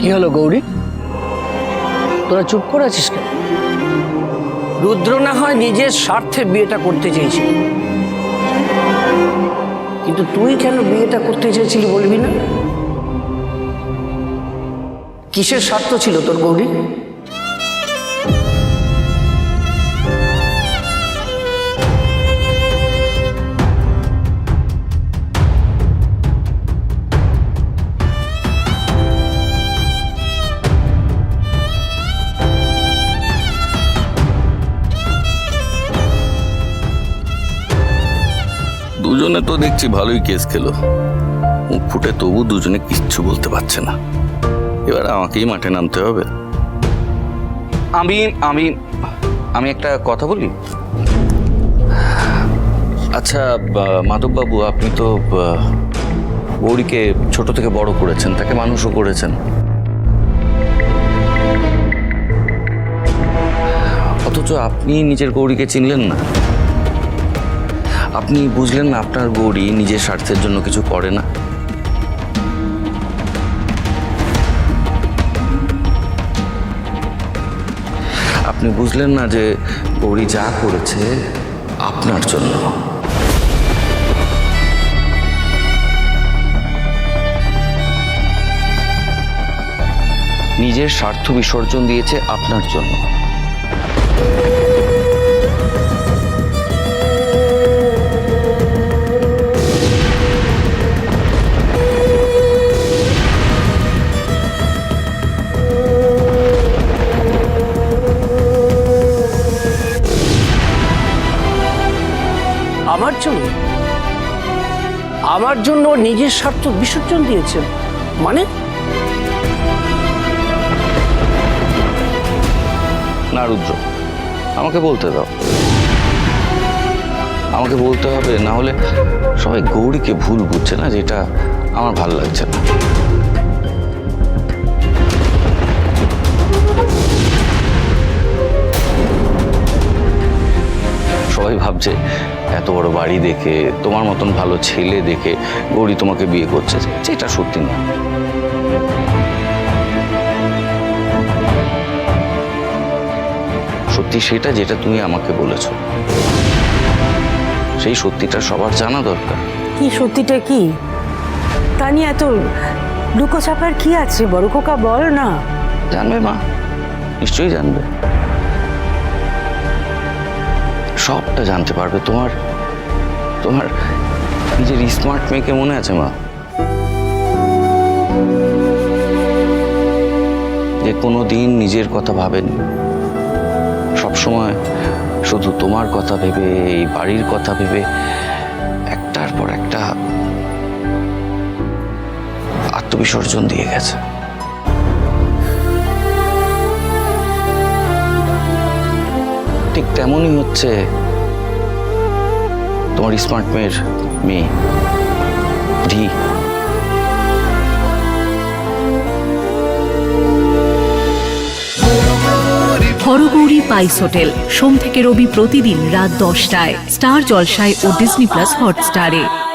কি হলো গৌরী? তোরা চুপ করে আছিস কেন? রুদ্র না হয় নিজের স্বার্থে বিয়েটা করতে চেয়েছিল। কিন্তু তুই কেন বিয়েটা করতে চেয়েছিলি বলবি না? কিসের স্বার্থ ছিল তোর গৌরী? দুজনে তো দেখছি ভালোই কেস খেলো। মুখ ফুটে তবু দুজনে কিচ্ছু বলতে পারছে না। এবার আমাকেই মাঠে নামতে হবে। আমি আমি আমি একটা কথা বলি? আচ্ছা মাধববাবু, আপনি তো গৌরীকে ছোট থেকে বড় করেছেন, তাকে মানুষও করেছেন। অথচ আপনি নিজের গৌরীকে চিনলেন না। আপনি বুঝলেন না আপনার গৌরী নিজের স্বার্থের জন্য কিছু করে না? আপনি বুঝলেন না যে গৌরী যা করেছে আপনার জন্য। নিজের স্বার্থ বিসর্জন দিয়েছে আপনার জন্য। আমার জন্য আমার জন্য নিজের স্বার্থ বিসর্জন দিয়েছেন। মানে? না, রুদ্র, আমাকে বলতে দাও। আমাকে বলতে হবে, না হলে সবাই গৌরীকে ভুল বুঝছে না, যেটা আমার ভালো লাগছে না। সবাই ভাবছে এত বড় বাড়ি দেখে তোমার মতন ভালো ছেলে দেখে গৌরী তোমাকে বিয়ে করছে যেটা সত্যি না। সত্যি সেটা যেটা তুমি আমাকে বলেছ। সেই সত্যিটা সবার জানা দরকার। কি সত্যিটা কি? তা নিয়ে এত লুকোচাপার কি আছে? বড় কোকা বল না। জানবে মা নিশ্চয়ই জানবে। সবটা জানতে পারবে। তোমার তোমার নিজের স্মার্ট মেয়েকে মনে আছে মা? যে কোনো দিন নিজের কথা ভাবেনি। সবসময় শুধু তোমার কথা ভেবে, এই বাড়ির কথা ভেবে, একটার পর একটা আত্মবিসর্জন দিয়ে গেছে। ঠিক তেমনই হচ্ছে। তোমার স্মার্ট মেয়ের মেয়ে ধি হরগৌরী পাইস হোটেল, সোম থেকে রবি প্রতিদিন রাত দশটায়। স্টার জলসায় ও ডিসনি প্লাস হটস্টারে।